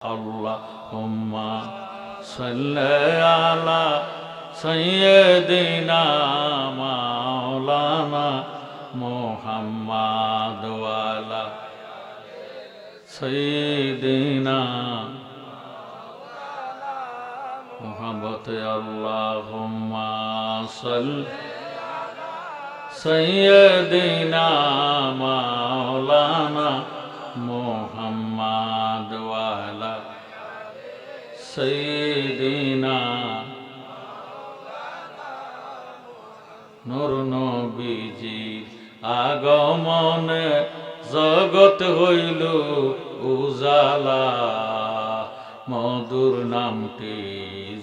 اللهم صل على سيدنا مولانا محمد وعلى سيدنا محمد اللهم صل سيدنا مولانا সৈদিনা। নূর নবীজি, আগমনে জগত হইল উজালা। মধুর নামটি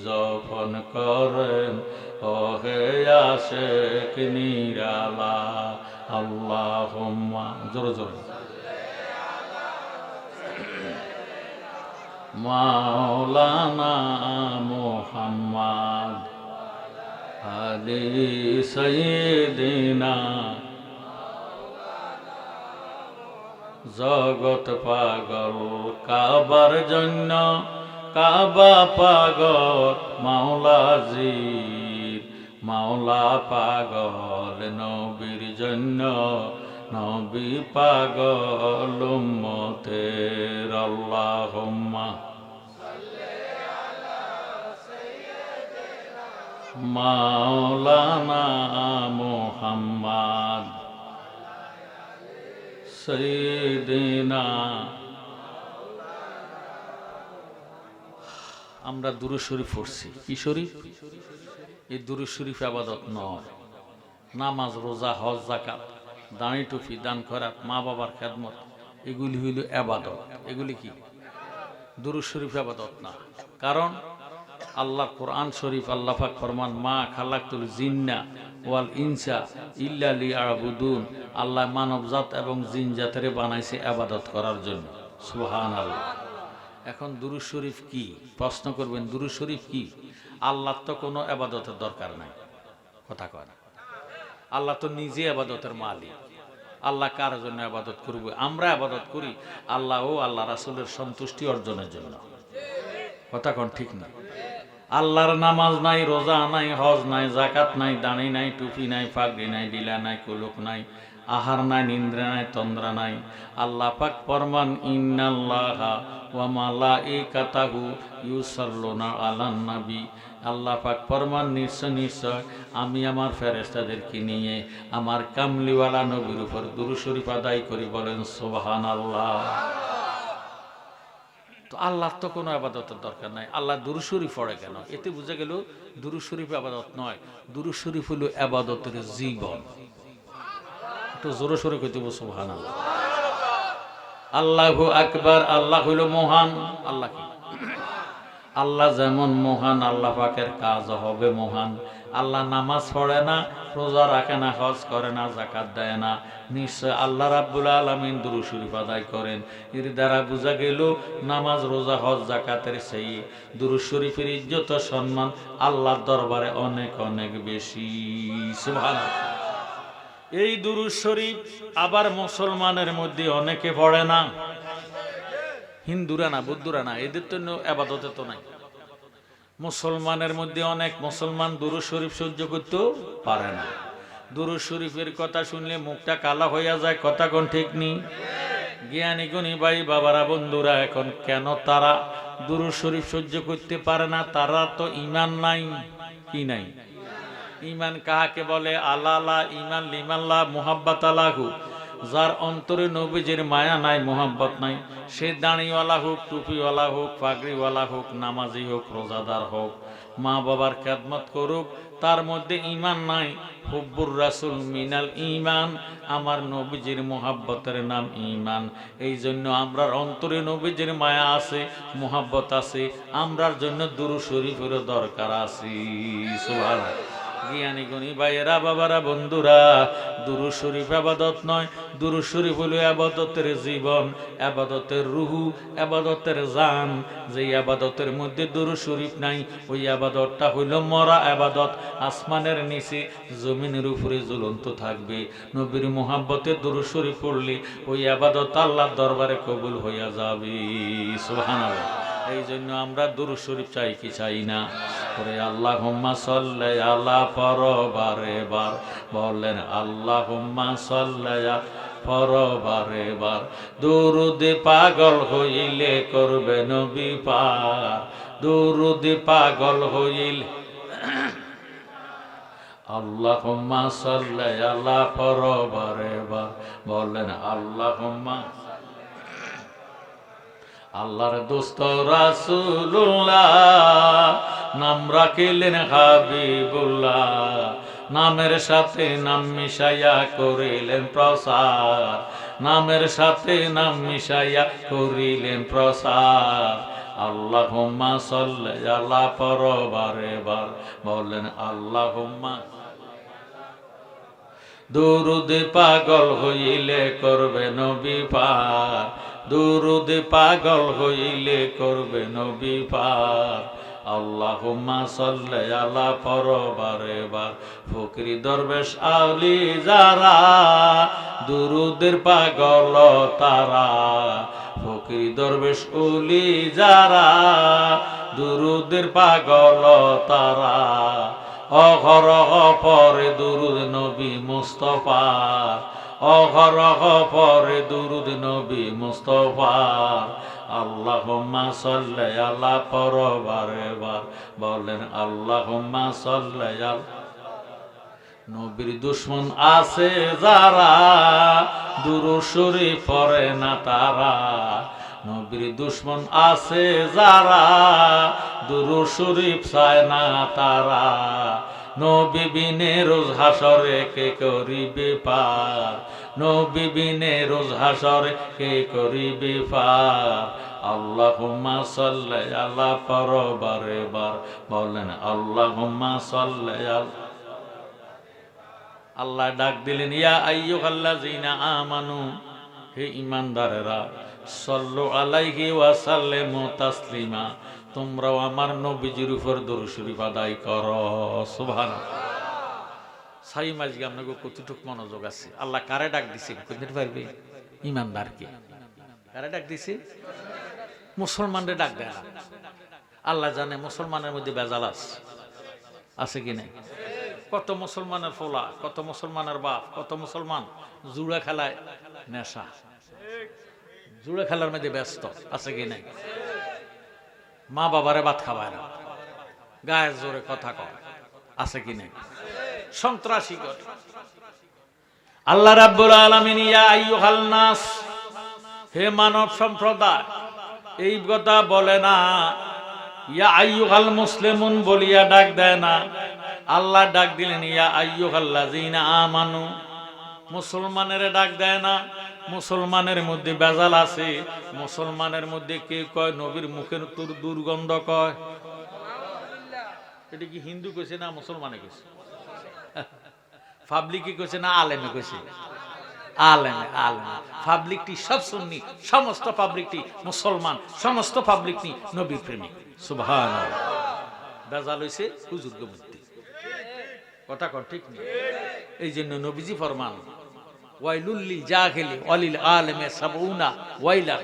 যখন করেন, ওহে আশেক নিরালা। আল্লাহ জোরে জোরে। মাওলানা মোহাম্মদ আলী সৈদিনা জগত পাগল কাবার জন্য কাবা পাগল মাওলাজি মাওলা পাগল নবীর জন্য নবী পাগল উম্মতের আল্লাহুম্মা মাওলানা মোহাম্মদ। সৈদিনা আমরা দুরু শরীফ পড়ছি। কি শরীফ? এই দুরু শরীফ আবাদত নয়। নামাজ, রোজা, হজ জাকাত দাঁড়ি টুপি, দান খরাত মা বাবার খেদমত। এগুলি হইল আবাদত। এগুলি কি? দুরু শরীফ আবাদত না। কারণ আল্লাহ কোরআন শরীফ, আল্লাহ পাক ফরমান, মা খালাকুল জিন্না ওয়াল ইনসা ইল্লা লি আবুদুন আল্লাহ মানবজাত এবং জিন জাতের বানাইছে আবাদত করার জন্য। সুহান আল্লাহ এখন দুরু শরীফ কি? প্রশ্ন করবেন দুরু শরীফ কি? আল্লাহর তো কোনো আবাদতের দরকার নাই। কথা কয় আল্লাহ তো নিজে আবাদতের মালিক। আল্লাহ কার জন্য আবাদত করবে? আমরা আবাদত করি আল্লাহ ও আল্লাহ রাসুলের সন্তুষ্টি অর্জনের জন্য। কথা কোন ঠিক না? আল্লাহর নামাজ নাই, রোজা নাই, হজ নাই জাকাত নাই, দাঁড়ি নাই, টুপি নাই ফাগড়ি নাই ডিলা নাই কুলুক নাই, আহার নাই, নিন্দ্রা নাই, তন্দ্রা নাই। আল্লাহ পাক ফরমান, ইন্নাল্লাহ ওয়া মালাইকাতাহু ইউসাল্লুনা আলান নবী আল্লাহ পাক ফরমান, নিশ্চয় নিশ্চয়, আমি আমার ফেরেস্তাদেরকে নিয়ে আমার কামলিওয়ালা নবীর উপর দুরু শরীফ আদায় করি বলেন, সুবহানাল্লাহ। তো আল্লাহর তো কোনো আবাদতের দরকার নাই। আল্লাহ দুরু শরীফ পড়ে কেন? এতে বুঝে গেল দুরু শরীফ আবাদত নয়, দুরু শরীফ হলো আবাদতের জীবন। একটু জোরে সরে কইতে সুবহান আল্লাহ আকবার, আল্লাহ হইল মহান। আল্লাহ কি? আল্লাহ যেমন মহান, আল্লাহ পাকের কাজ হবে মহান। আল্লাহ নামাজ পড়ে না, রোজা রাখে না, হজ করে না জাকাত দেয় না। নিশ্চয় আল্লাহ রাব্বুল আলমিন দুরু শরীফ আদায় করেন। এর দ্বারা বোঝা গেল, নামাজ, রোজা, হজ জাকাতের সেই দুরু শরীফের ইজ্জত সম্মান আল্লাহর দরবারে অনেক অনেক বেশি। সুবহানাল্লাহ। এই দুরু শরীফ আবার মুসলমানের মধ্যে অনেকে পড়ে না। হিন্দুরা না, বুদ্ধুরা না, এদের তো আবাদতে তো নাই। মুসলমানের মধ্যে অনেক মুসলমান দুরু শরীফ সহ্য করতেও পারে না। দুরু শরীফের কথা শুনলে মুখটা কালা হইয়া যায়, কথা কোন ঠিক নেই? জ্ঞানী গুণী ভাই, বাবারা, বন্ধুরা, এখন কেন তারা দুরু শরীফ সহ্য করতে পারে না? তারা তো ইমান নাই, কি নাই? ইমান কাহাকে বলে? আল্লাহ ইমান লিমাল্লাহ মোহাব্বত আলাহু। যার অন্তরে নবীজির মায়া নাই মোহাব্বত নাই, সে দাঁড়িওয়ালা হোক, টুপিওয়ালা হোক, পাগড়িওয়ালা হোক, নামাজি হোক, রোজাদার হোক, মা বাবার খেদমত করুক, তার মধ্যে ইমান নাই। হুব্বুর রাসুল মিনাল ইমান আমার নবীজির মোহাব্বতের নাম ইমান এই জন্য আমরার অন্তরে নবীজির মায়া আছে, মোহাব্বত আছে, আমরার জন্য দুরু শরীফেরও দরকার আছে। সুভাষ জ্ঞানী বাবারা, বন্ধুরা, দুরু শরীফ আবাদত নয়, দুরু শরীফ হলো আবাদতের জীবন, আবাদতের রুহু, আবাদতের জান। যে আবাদতের মধ্যে দুরু শরীফ নাই, ওই আবাদতটা হইল মরা আবাদত। আসমানের নিচে জমিনের উপরে জ্বলন্ত থাকবে। নবীর মোহাব্বতে দুরু শরীফ পড়লে ওই আবাদত আল্লাহর দরবারে কবুল হইয়া যাবে। এই জন্য আমরা দুরু শরীফ চাই কি চাই না? করে আল্লাহ সল্লে আল্লাহ পরবারে বার। বললেন আল্লাহ হুম্মা সল্লে পরবারে বার। দুরুদে পাগল হইলে করবে নবী পার দুরুদে পাগল হইলে আল্লাহ হুম্মা সল্লে আল্লাহ পরবারে বার। বললেন আল্লাহ আল্লাহর দোস্ত রাসুল্লাহ নাম রাখিলেন হাবিবুল্লাহ। নামের সাথে নাম মিশাইয়া করিলেন প্রসার নামের সাথে নাম মিশাইয়া করিলেন প্রসার আল্লাহ হুম্মা সল্লে আল্লাহ পরবারে বার। বলেন আল্লাহ হুম্মা দুরুদে পাগল হইলে করবে নবী পার দুরুদে পাগল হইলে করবে নবী পার আল্লাহুম্মা সাল্লি আলা পরবারে বার। ফকরি দরবেশ আলি যারা, দুরুদের পাগল তারা। ফকরি দরবেশ উলি যারা, দুরুদের পাগল তারা। অঘরহ পরে দুরুদ নবী মুস্তফার অঘরহ পরে দুরুদ নবী মুস্তফার আল্লাহুম্মা সাল্লি আলা পরবারে বার বলেন, আল্লাহুম্মা সাল্লি আলা। নবীর দুশ্মন আছে যারা দুরুসুরি পরে না তারা। নবীর দুশ্মন আছে যারা দুরু শরীফ চায় না তারা। নবী বিনে রোজ হাসরে কে করিবে পার। নবী বিনে রোজ হাসরে কে করিবে পার। আল্লাহুম্মা সাল্লি আলা পরবারে বার। বলেন, আল্লাহুম্মা সাল্লি আলা। আল্লাহ ডাক দিলেন, ইয়া আইয়ুহাল্লাযিনা আমানু। হে ঈমানদারেরা সল্লু আলাইহি ওয়া সাল্লিমু তাসলিমা। তোমরাও আমার নবীজির উপর দরুদ শরীফ আদায় করো, সুবহানাল্লাহ। সাই মাঝকে আপনাকে কতটুক মনোযোগ আছে? আল্লাহ কারে ডাক দিছে? বুঝতে পারবে? ইমানদারকে। কারে ডাক দিছে? মুসলমানরে ডাক দেয় না। আল্লাহ জানে মুসলমানের মধ্যে বেজাল আছে। আছে কি নাই? কত মুসলমানের ফোলা, কত মুসলমানের বাপ, কত মুসলমান জুড়ে খেলায় নেশা। জুড়ে খেলার মধ্যে ব্যস্ত, আছে কি নাই? মা বাবারে ভাত খাওয়ায় না। গায়ের জোরে কথা কয়। আছে কি নাই? সন্ত্রাসী করে আল্লাহ রাব্বুল আলামিন, ইয়া আইয়ুহাল নাস, হে মানব সম্প্রদায়, এই কথা বলে না। ইয়া আইয়ুহাল মুসলিমুন বলিয়া ডাক দেয় না। আল্লাহ ডাক দিলেন, ইয়া আইয়ুহাল্লাযিনা আমানু, মুসলমানের ডাক দেয় না। মুসলমানের মধ্যে বেজাল আছে। মুসলমানের মধ্যে কে কয়? নবীর মুখের তোর দুর্গন্ধ কয়। এটা কি হিন্দু কইছে না মুসলমানে কইছে? পাবলিকে কইছে না আলেমে কইছে? আলেমে আলেমে। পাবলিকটি সব সুন্নি, সমস্ত পাবলিকটি মুসলমান, সমস্ত পাবলিকটি নবী প্রেমিক। সুবহান বেজাল হইছে হুজুর বুদ্ধি কথা কর, ঠিক নেই এই জন্য নবীজি ফরমান। ওয়াইলুল্লিল জাহিলি ওয়ালিল আলেমে সাবউনা ওয়াইলা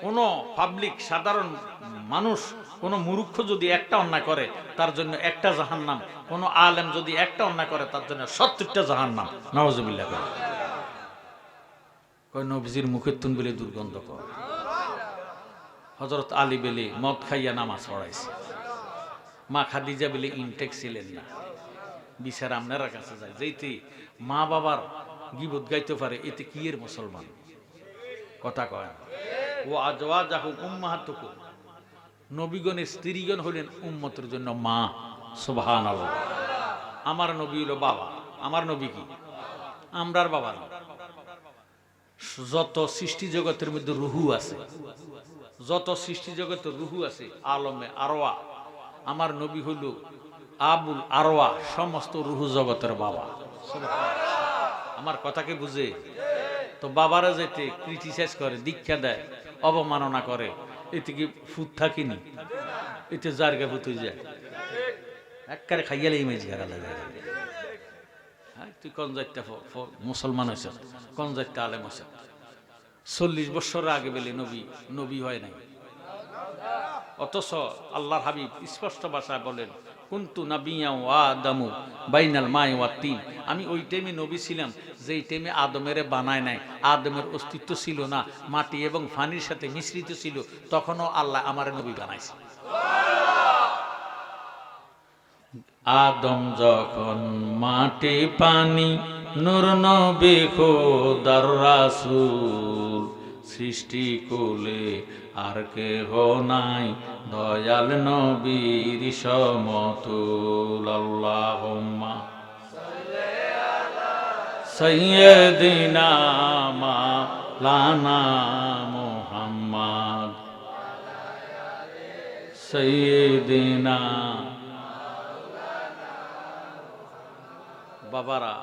কোন পাবলিক সাধারণ মানুষ, কোন মূর্খ যদি একটা অন্যায় করে, তার জন্য একটা জাহান্নাম। কোন আলেম যদি একটা অন্যায় করে, তার জন্য সত্তরটা জাহান্নাম। নওয়াজুবিল্লাহ করে। কয়, নবীজির মুখের তুন বলে দুর্গন্ধ কর। হজরত আলী বেলে মদ খাইয়া নামাজ পড়াইছে। মা খাদিজা বেলে ইনটেক ছিলেন না। বিচার আপনারা কাছে যায়। যেতে মা বাবার গিবত গাইতে পারে, এতে কি এর মুসলমান? কথা কয়। ও আজওয়া যাহু উম্মাহাতুকু নবীগণের স্ত্রীগণ হলেন উম্মতের জন্য মা সুবহান আমার নবী হলো বাবা। আমার নবী কি? আমরার বাবা। যত সৃষ্টি জগতের মধ্যে রুহু আছে, যত সৃষ্টি জগতের রুহু আছে, আলমে আরোয়া আমার নবী হইল আবুল আরোয়া সমস্ত রুহু জগতের বাবা। আমার কথাকে বুঝে। তো বাবারা যেতে ক্রিটিসাইজ করে, দীক্ষা দেয়, অবমাননা করে, এতে কি ফুট থাকিনি? এতে জারগা ফুট হয়ে যায়। একবারে খাইয়ালে ইমেজ ঘেরা লাগে। হ্যাঁ তুই কোন মুসলমান হয়েছ? কোন আলেম হয়েছ? চল্লিশ বছর আগে বেলে নবী নবী হয় নাই। অথচ আল্লাহর হাবিব স্পষ্ট ভাষায় বলেন কুন্তু নাবিয়া ওয়া আদামু বাইনাল মাই ওয়া তিন। আমি ওই টাইমে নবী ছিলাম, যেই টাইমে আদমের বানায় নাই। আদমের অস্তিত্ব ছিল না, মাটি এবং ফানির সাথে মিশ্রিত ছিল। তখনও আল্লাহ আমার নবী বানাইছে। আদম যখন মাটি, পানি, নূর নবী, খোদার রাসূল সৃষ্টি কুলে আর কেহ নাই। দয়াল নবীর সমতুল আল্লাহুম্মা। সৈয়দিনা মাওলানা মুহাম্মদ। সৈয়দিনা বাবারা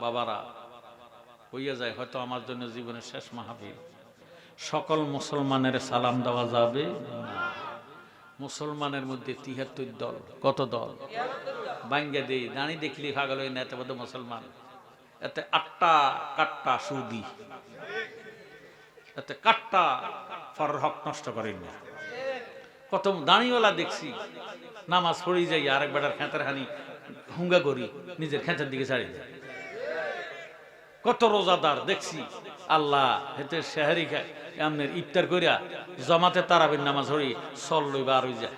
বাবারা, হইয়া যায়, হয়তো আমার জন্য জীবনের শেষ মাহাবীর সকল মুসলমানের সালাম দেওয়া যাবে? মুসলমানের মধ্যে তিহাত্তর দল, কত দল? বাঙ্গা দেই দাঁড়ি দেখলি ভাগল হই না এত বড় মুসলমান। এতে আটটা কাট্টা সুদি। এতে কাট্টা ফর হক নষ্ট করেন। না কত দাঁড়িওয়ালা দেখছি, নামাজ পড়ি যাই, আরেক বেটার খেতের হানি হুঙ্গা করি, নিজের খেতের দিকে ছাড়িয়ে যায় কত রোজাদার দেখছি, আল্লাহ হেতে শেহারি খায়। এমনের ইফতার করিয়া জমাতে তারাবির নামাজ হরি সল লইবা আর যায়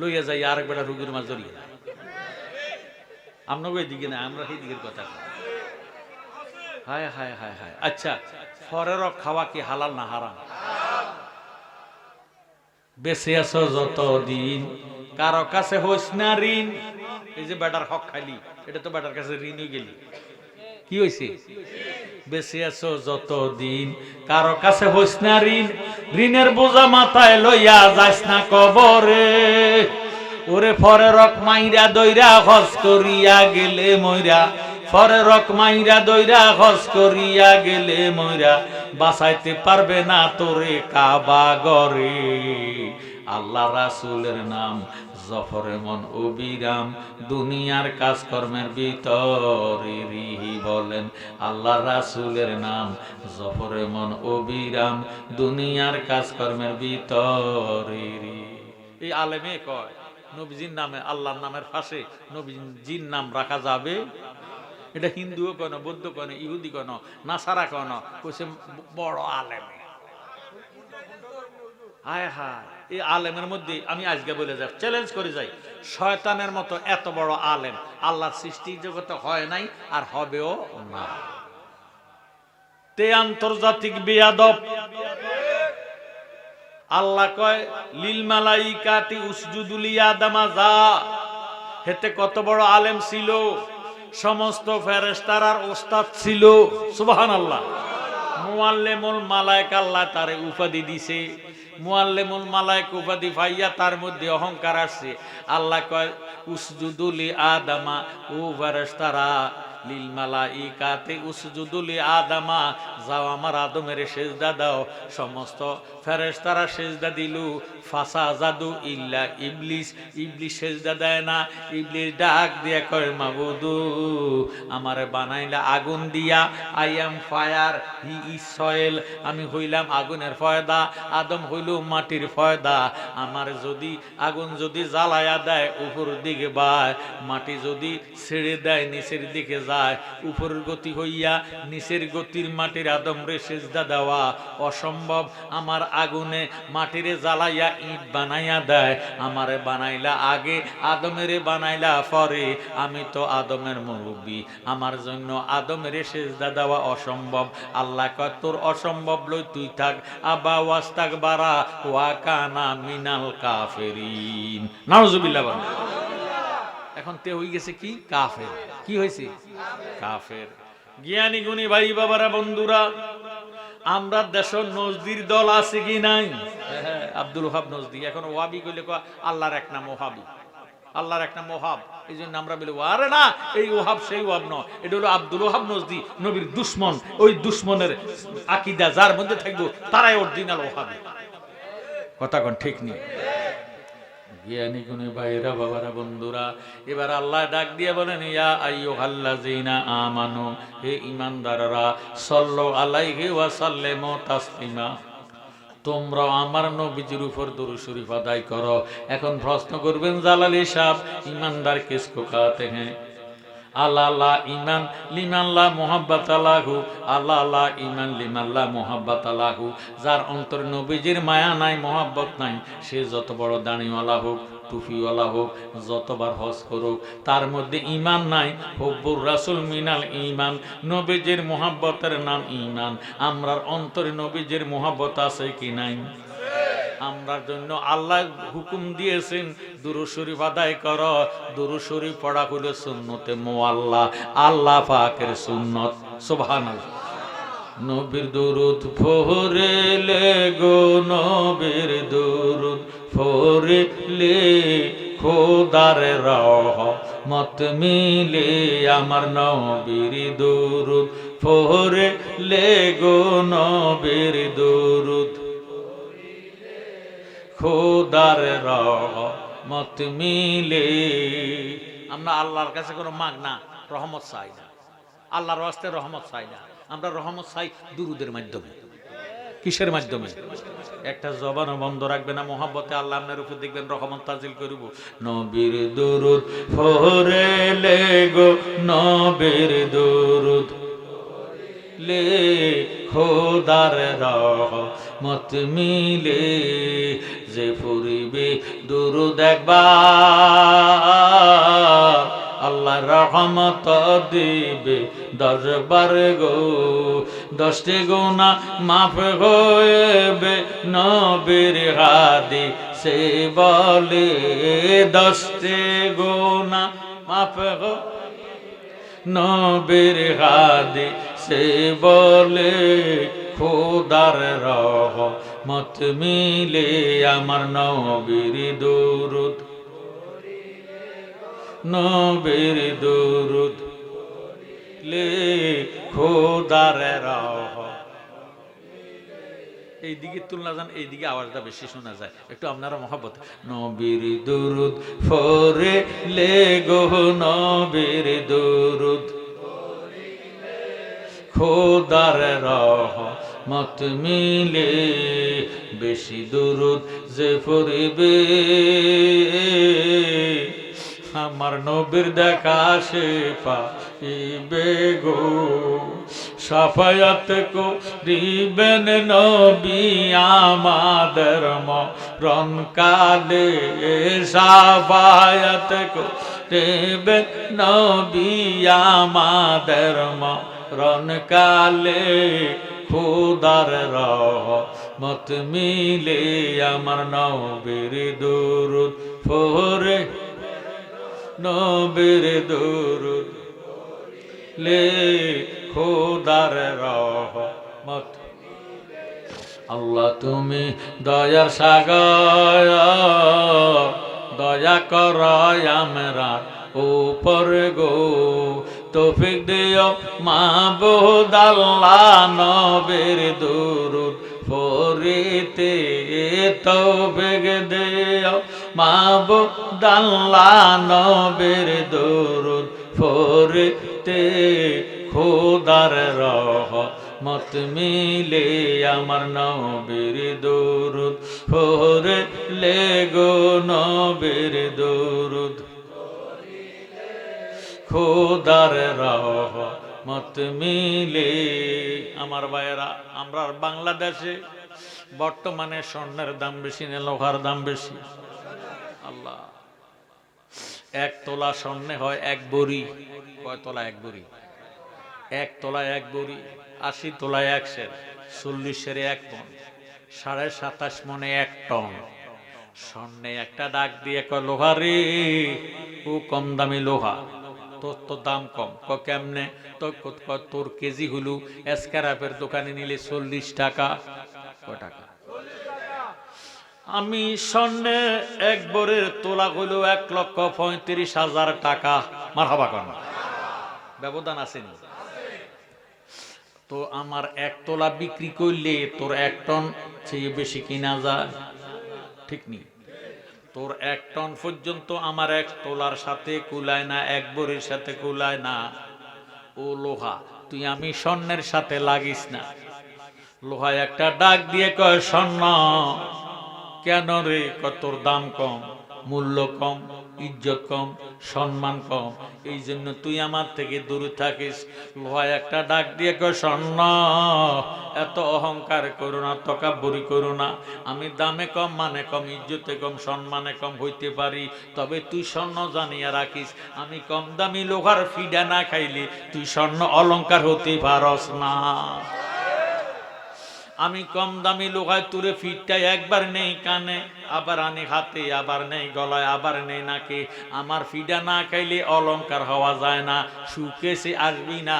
লইয়া যাই আরেক বেটা রুগীর মাছ ধরিয়ে। আপনাকে এদিকে না, আমরা সেই দিকের কথা হায় হায় হায় হায়। আচ্ছা ফরের খাওয়া কি হালাল না হারাম? বেঁচে আছো যতদিন, কারও কাছে হইস না ঋণ। এই যে বেটার হক খাইলি, এটা তো বেটার কাছে ঋণ হয়ে গেলি। কি হয়েছে বেঁচে আছো যতদিন, কারও কাছে হইস না ঋণ, ঋণের বোঝা মাথায় লইয়া যাস না কবরে। ওরে ফরে রক মাইরা দইরা হস করিয়া গেলে মইরা, ফরে রক মাইরা দইরা হস করিয়া গেলে মইরা, বাঁচাইতে পারবে না তোরে কাবা গরে আল্লাহ রাসূলের নাম জফরে মন অবিরাম দুনিয়ার কাজকর্মের ভিতরে রিহি বলেন, আল্লাহ রাসুলের নাম জফরে মন অবিরাম দুনিয়ার কাজকর্মের ভিতরে এই আলেমে কয়, নবীজির নামে, আল্লাহর নামের পাশে নবীজির নাম রাখা যাবে? এটা হিন্দুও কেন বৌদ্ধ কেন ইহুদি কেন নাসারা কেন কইছে বড় আলেমে। হায় হায়। এই আলেমের মধ্যে আমি আজকে বলে যাই চ্যালেঞ্জ করে যাই। শয়তানের মতো এত বড় আলেম আল্লাহর সৃষ্টি জগতে হয় নাই আর হবেও না। তে আন্তর্জাতিক বিয়াদব। আল্লাহ কয়, লিল মালাইকাতি উসজুদুল ইয়াদামা যা। হেতে কত বড় আলেম ছিল, সমস্ত ফেরেশতারার ওস্তাদ ছিল, সুবহানাল্লাহ। মুআল্লিমুল মালায়ক আল্লাহ তারে উপাধি দিছে। মুআল্লিমুল মালায়ক উপাধি পাইয়া তার মধ্যে অহংকার আসছে। আল্লাহ কয় উসজুদুলি আদামা, ও ফেরেশতারা লিল মালাইকাতে উসজুদুলি আদামা, যাও আমার আদমের সেজদা দাও। সমস্ত ফেরেশতারা সেজদা দিলু। ফাসা জাদু ইল্লা ইবলিস। ইবলিস সেজদা দেয় না। ইবলিস ডাক দিয়া কয়, মাবুদু, আমারে বানাইলা আগুন দিয়া। I am fire, he is soil. আমি হইলাম আগুনের ফয়দা। আদম হইল মাটির ফয়দা। আমার যদি আগুন যদি জ্বালায়া দেয় উপর দিকে বায়। মাটি যদি ছেড়ে দেয়, নিচের দিকে যায়, উপরের গতি হইয়া নিচের গতির মাটির আদম রে সেজদা দেওয়া অসম্ভব। আমার আগুনে মাটিরে জ্বালাইয়া ইট বানাইয়া দেয়, আমারে বানাইলা আগে, আদমেরে বানাইলা পরে। আমি তো আদমের মুরব্বী, আমার জন্য আদমের সেজদা দেওয়া অসম্ভব। আল্লাহ কয়, তোর অসম্ভব লই তুই থাক, আবা ওয়াস্তাক বারা, ওয়া কানা মিনাল কাফেরিন। নাউজুবিল্লাহ এখন তে হয়ে গেছে কি? কাফের। কি হয়েছে কাফের। জ্ঞানী গুণী ভাই বাবারা বন্ধুরা আমরা দেশ নজদির দল আছে কি নাই? আব্দুল ওহাব নজদি এখন ওয়াবি কইলে কয় আল্লাহর এক নাম ওহাবি। আল্লাহর একটা ওহাব। এই জন্য আমরা বলি আরে না এই ওহাব সেই ওহাব নয়। এটা হলো আব্দুল ওহাব নজদি নবীর দুশ্মন। ওই দুশ্মনের আকিদা যার মধ্যে থাকব তারাই অরিজিনাল ওহাবি। কথা কোন ঠিক নেই? জ্ঞানী গুণী ভাইরা বাবারা, বন্ধুরা, এবার আল্লাহ ডাক দিয়ে বলেন, ইয়া আইয়ো হাল্লাযিনা আমানো, হে ঈমানদাররা, সাল্লু আলাইহি ওয়া সাল্লিমু তাসলিমা। তোমরা আমার নবীজির উপর দরু শরীফ আদায় করো। এখন প্রশ্ন করবেন, জালালি সাহ ইমানদার কিসকো কোকাতে হ্যাঁ? আল্লাহ ইমান লিমাল্লাহ মোহাব্বত আলাহু আল্লাহ ইমান লিমাল্লাহ মোহাব্বত আলাহু যার অন্তর নবীজির মায়া নাই, মোহাব্বত নাই, সে যত বড় দাঁড়িওয়ালা হোক, টুপিওয়ালা হোক, যতবার হজ করুক, তার মধ্যে ইমান নাই। হব্বুর রাসুল মিনাল ইমান নবীজির মোহাব্বতের নাম ইমান আমরার অন্তরে নবীজির মোহাব্বত আছে কি নাই? আমরার জন্য আল্লাহ হুকুম দিয়েছেন, দুরু শরীফ কর। দুরু শরীফ পড়া হলো সুন্নতে মোয়াল্লা আল্লাহ পাকের সুন্নত সুবহান নবীর দুরুদ ফোরে লে গো নবীর দুরুদ ফোরে লে, খোদার রহ, মত মিলে আমার নবীর দুরুদ ফোরে লে গো নবীর দুরুদ খোদার রহমত মিলে। আমরা আল্লাহর কাছে কোনো মাগ না, রহমত চাই না। আল্লাহর ওয়াস্তে রহমত চাই না। আমরা রহমত চাই দুরুদের মাধ্যমে। কিসের মাধ্যমে? একটা জবানও বন্ধ রাখবে না, মোহাব্বতে আল্লাহ আপনার উপর দেখবেন রহমত তাজিল করিব। নবীর দুরুদ ফোরে লে গো, নবীর দুরুদ। লে খোদার রহমত মিলে যে ফুরিবে দুরু দেখবা আল্লাহ রহমত দিবে দশবার গো, দশটি গুণা মাফ হয়েবে নবীর হাদি, সে বলে দশটি গুণা মাফ হবে নবীর হাদি সে বলে, খোদার রহ, মত মিলে আমার নবীর দুরুদ। নবীর দুরুদ। লে খোদার রহ এই দিকে তুলনা যান এই দিকে আওয়াজটা বেশি শোনা যায়। একটু আপনারা মহাবত নবীর দুরুদ ফরে লে গো নবীর দুরুদ। খোদার রহ মত মিলে বেশি দুরুদ যে ফরিবে আমার নবীর দেখা সে পাইবে গো। সাফায়াত কো দিবেন নবী আমাদের মরণ কালে। সাফায়াত কো দেবেন নবী আমাদের মরণ কালে। খুদার রহ মত মিলে আমার নবীর দুরুদ ফোরে। নবীর দুরুদ লে খোদার রহমত। আল্লাহ তুমি দয়ার সাগর দয়া কর আমরা উপর গো। তৌফিক দিও মাহবুদ আল্লাহ নবীর দুরুদ ফরিতে তৌফিক দিও মাহবুদ আল্লাহ নবীর দুরুদ ফরিতে খোদার রহ মত মিলে আমার নবীর দুরুদ ফোরে লে গো নবীর দুরুদ খোদার রহ মত মিলে। আমার ভাইয়েরা, আমরা বাংলাদেশে বর্তমানে স্বর্ণের দাম বেশি না, লোহার দাম বেশি। আল্লাহ। এক তোলা স্বর্ণে হয় এক বড়ি। কয় তোলা এক বড়ি? এক তোলা এক বড়ি, আশি তোলায় এক সের, চল্লিশ সেরে এক টন সাড়ে সাতাশ মনে এক টন। স্বর্ণে একটা ডাক দিয়ে কয়, লোহা রে, ও কম দামি লোহা, তোর তো দাম কম। ক কেমনে? তোর কেজি হলু এসকারাপের দোকানে নিলে চল্লিশ টাকা। ক টাকা? আমি স্বর্ণে এক বরের তোলা হইল এক লক্ষ পঁয়ত্রিশ হাজার টাকা। মার হবা কন ব্যবধান আসেনি তো আমার এক তোলা বিক্রি করলে তোর এক টন চেয়ে বেশি কিনা যায়? ঠিক নেই তোর এক টন পর্যন্ত আমার এক তোলার সাথে কুলায় না, এক বড়ির সাথে কুলায় না। ও লোহা, তুই আমি স্বর্ণের সাথে লাগিস না। লোহায় একটা ডাক দিয়ে কয়, স্বর্ণ কেন রে কতর দাম কম, মূল্য কম, ইজ্জত কম, সম্মান কম? এই জন্য তুই আমার থেকে দূরে থাকিস। লোহায় একটা ডাক দিয়ে কয় স্বর্ণ এত অহংকার করো না, তকাব্বরি করো না। আমি দামে কম মানে কম, ইজ্জতে কম, সম্মানে কম হইতে পারি। তবে তুই স্বর্ণ জানিয়া রাখিস। আমি কম দামি লোহার ফিডা না খাইলে তুই স্বর্ণ অলংকার হতে পারস না। আমি কম দামি লোহায় তুলে ফিটটাই একবার নেই কানে, আবার আনি হাতে, আবার নেই গলায়, আবার নেই নাকে। আমার ফিডা না খাইলে অলংকার হওয়া যায় না, সুখে সে আসবি না,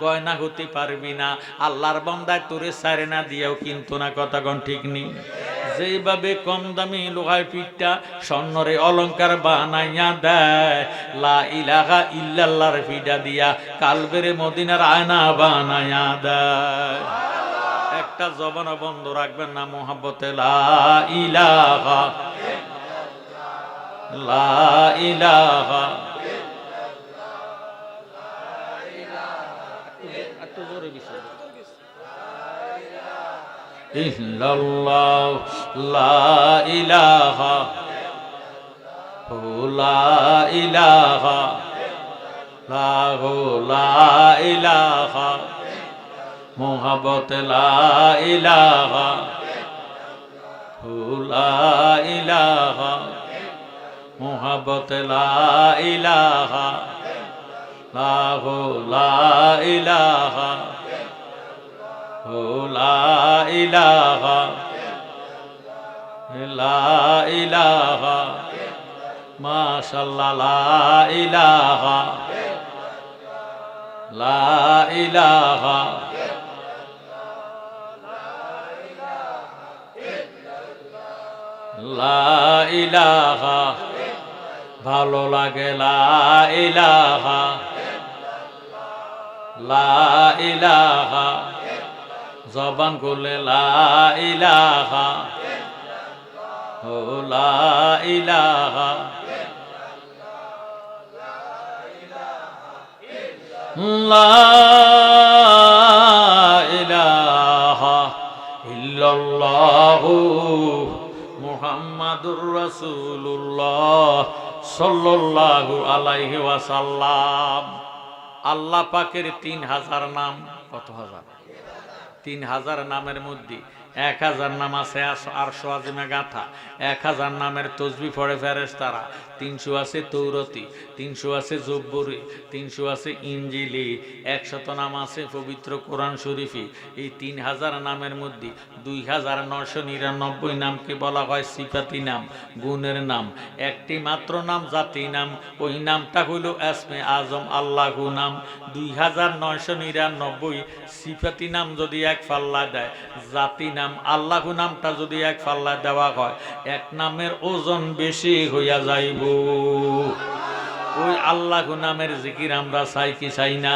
গয়না হতে পারবি না। আল্লাহর বন্দায় তোরে সারে না দিয়েও কিন্তু না কথাগণ ঠিক নেই যেভাবে কম দামি লোহায় পিঠটা স্বর্ণরে অলংকার বানাইয়া দেয়, লা ইলাহা ইল্লাল্লাহর ফিডা দিয়া কালবেরে মদিনার আয়না বানাইয়া দেয়। একটা জবান বন্ধ রাখবেন না মোহাব্বতে লা ইলাহা লা ইলাহা লা ইলাহা লা ইলাহা মোহাবত লা ইলাহা মোহাবত লা ইলাহা লা হো লা ইলাহা ও লা ইলাহা লা ইলাহা মাশাল্লাহ লা ইলাহা ইলাহা ভালো লাগে লা ইলাহা লা ইলাহা জবান করলে লা ইলাহা ও লা ইলাহা লা মুহাম্মাদুর রাসূলুল্লাহ সাল্লাল্লাহু আলাইহি ওয়াসাল্লাম। আল্লাহ পাকের তিন হাজার নাম, কত হাজার? তিন হাজার নামের মধ্যে এক হাজার নাম আছে আটশো আজিমে গাথা। এক হাজার নামের তসবি পড়ে ফেরেস তারা তিনশো আছে তৌরতি, তিনশো আছে জব্বরি, তিনশো আছে ইঞ্জিলি একশত নাম আছে পবিত্র কোরআন শরীফি। এই তিন হাজার নামের মধ্যে দুই হাজার নশো নিরানব্বই নামকে বলা হয় সিফাতি নাম, গুণের নাম। একটি মাত্র নাম, জাতি নাম। ওই নামটা হইল এসমে আজম আল্লাহু নাম। দুই হাজার নয়শো নিরানব্বই সিফাতি নাম যদি এক পাল্লা দেয়, জাতি নাম, আল্লাহু নামটা যদি এক পাল্লা দেওয়া হয়, এক নামের ওজন বেশি হইয়া যাইব। ওই আল্লাহ নামের জিকির আমরা চাই কি চাই না?